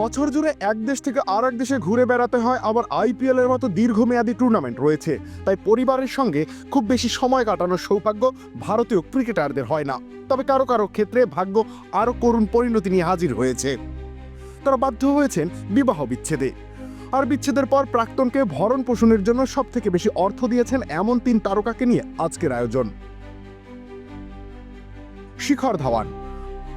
বছর জুড়ে এক দেশ থেকে আর এক দেশে ঘুরে বেড়াতে হয়, আবার আইপিএল এর মতো দীর্ঘমেয়াদী টুর্নামেন্ট রয়েছে। তাই পরিবারের সঙ্গে খুব বেশি সময় কাটানোর সৌভাগ্য ভারতীয় ক্রিকেটারদের হয় না। তবে কারও কারও ক্ষেত্রে ভাগ্য আরও করুণ পরিণতি নিয়ে হাজির হয়েছে। তারা বাধ্য হয়েছেন বিবাহ বিচ্ছেদে। আর বিচ্ছেদের পর প্রাক্তনকে ভরণ পোষণের জন্য সব থেকে বেশি অর্থ দিয়েছেন এমন তিন তারকাকে নিয়ে আজকের আয়োজন। শিখর ধাওয়ান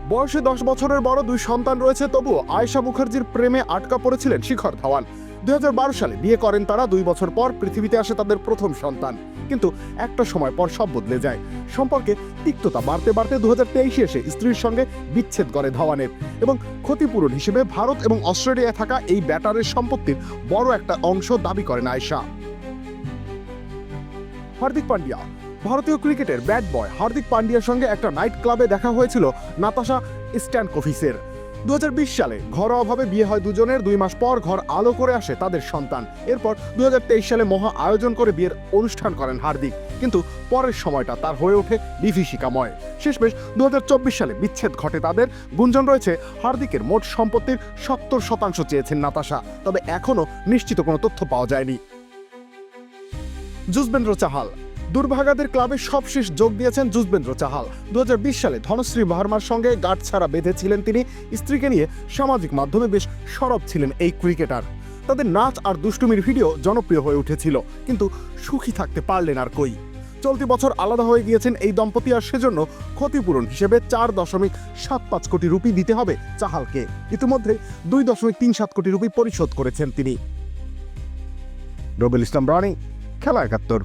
বয়সে দশ বছরের বড় দুই সন্তান রয়েছে তবুও আয়েশা মুখার্জির প্রেমে আটকা পড়েছিলেন শিখর ধাওয়ান। দু হাজার বারো সালে বিয়ে করেন তারা, দুই বছর পর পৃথিবীতে আসে তাদের প্রথম সন্তান। কিন্তু একটা সময় পর সব বদলে যায়। সম্পর্কে তিক্ততা বাড়তে বাড়তে দু হাজার এসে স্ত্রীর সঙ্গে বিচ্ছেদ করে ধাওয়ানের এবং ক্ষতিপূরণ হিসেবে ভারত এবং অস্ট্রেলিয়ায় থাকা এই ব্যাটারের সম্পত্তির বড় একটা অংশ দাবি করেন আয়েশা। হার্দিক পান্ডিয়া ভারতীয় ক্রিকেটের ব্যাট বয় হার্দিক পান্ডিয়ার সঙ্গে একটা নাইট ক্লাবে দেখা হয়েছিল নাতাশা স্ট্যান কফিসের দুহাজার বিশ সালে ঘরোয়াভাবে বিয়ে হয় দুজনের, দুই মাস পর ঘর আলো করে আসে তাদের সন্তান। এরপর দু হাজার তেইশ সালে মহা আয়োজন করে বিয়ের অনুষ্ঠান করেন হার্দিক। কিন্তু পরের সময়টা তার হয়ে ওঠে বিভীষিকাময়। শেষমেশ দুহাজার চব্বিশ সালে বিচ্ছেদ ঘটে তাদের। গুঞ্জন রয়েছে, হার্দিকের মোট সম্পত্তির সত্তর শতাংশ চেয়েছেন নাতাশা। তবে এখনও নিশ্চিত কোনো তথ্য পাওয়া যায়নি। যুজবেন্দ্র চাহাল দুর্ভাগাদের ক্লাবে সবশেষ যোগ দিয়েছেন যুজবেন্দ্র চাহাল। দু হাজার বিশ সালে ধনশ্রী ভার্মার সঙ্গে গাঁট ছাড়া বেঁধেছিলেন তিনি। স্ত্রীকে নিয়ে সামাজিক মাধ্যমে বেশ সরব ছিলেন এই ক্রিকেটার। তাদের নাচ আর দুষ্টুমির ভিডিও জনপ্রিয় হয়ে উঠেছিল, কিন্তু সুখী থাকতে পারলেন আর কই। চলতি বছর আলাদা হয়ে গিয়েছেন এই দম্পতি আর সেজন্য ক্ষতিপূরণ হিসেবে চার দশমিক সাত পাঁচ কোটি রুপি দিতে হবে চাহালকে। ইতিমধ্যে দুই দশমিক তিন সাত কোটি রুপি পরিশোধ করেছেন তিনি। রবিল ইসলাম রানি, খেলা একাত্তর।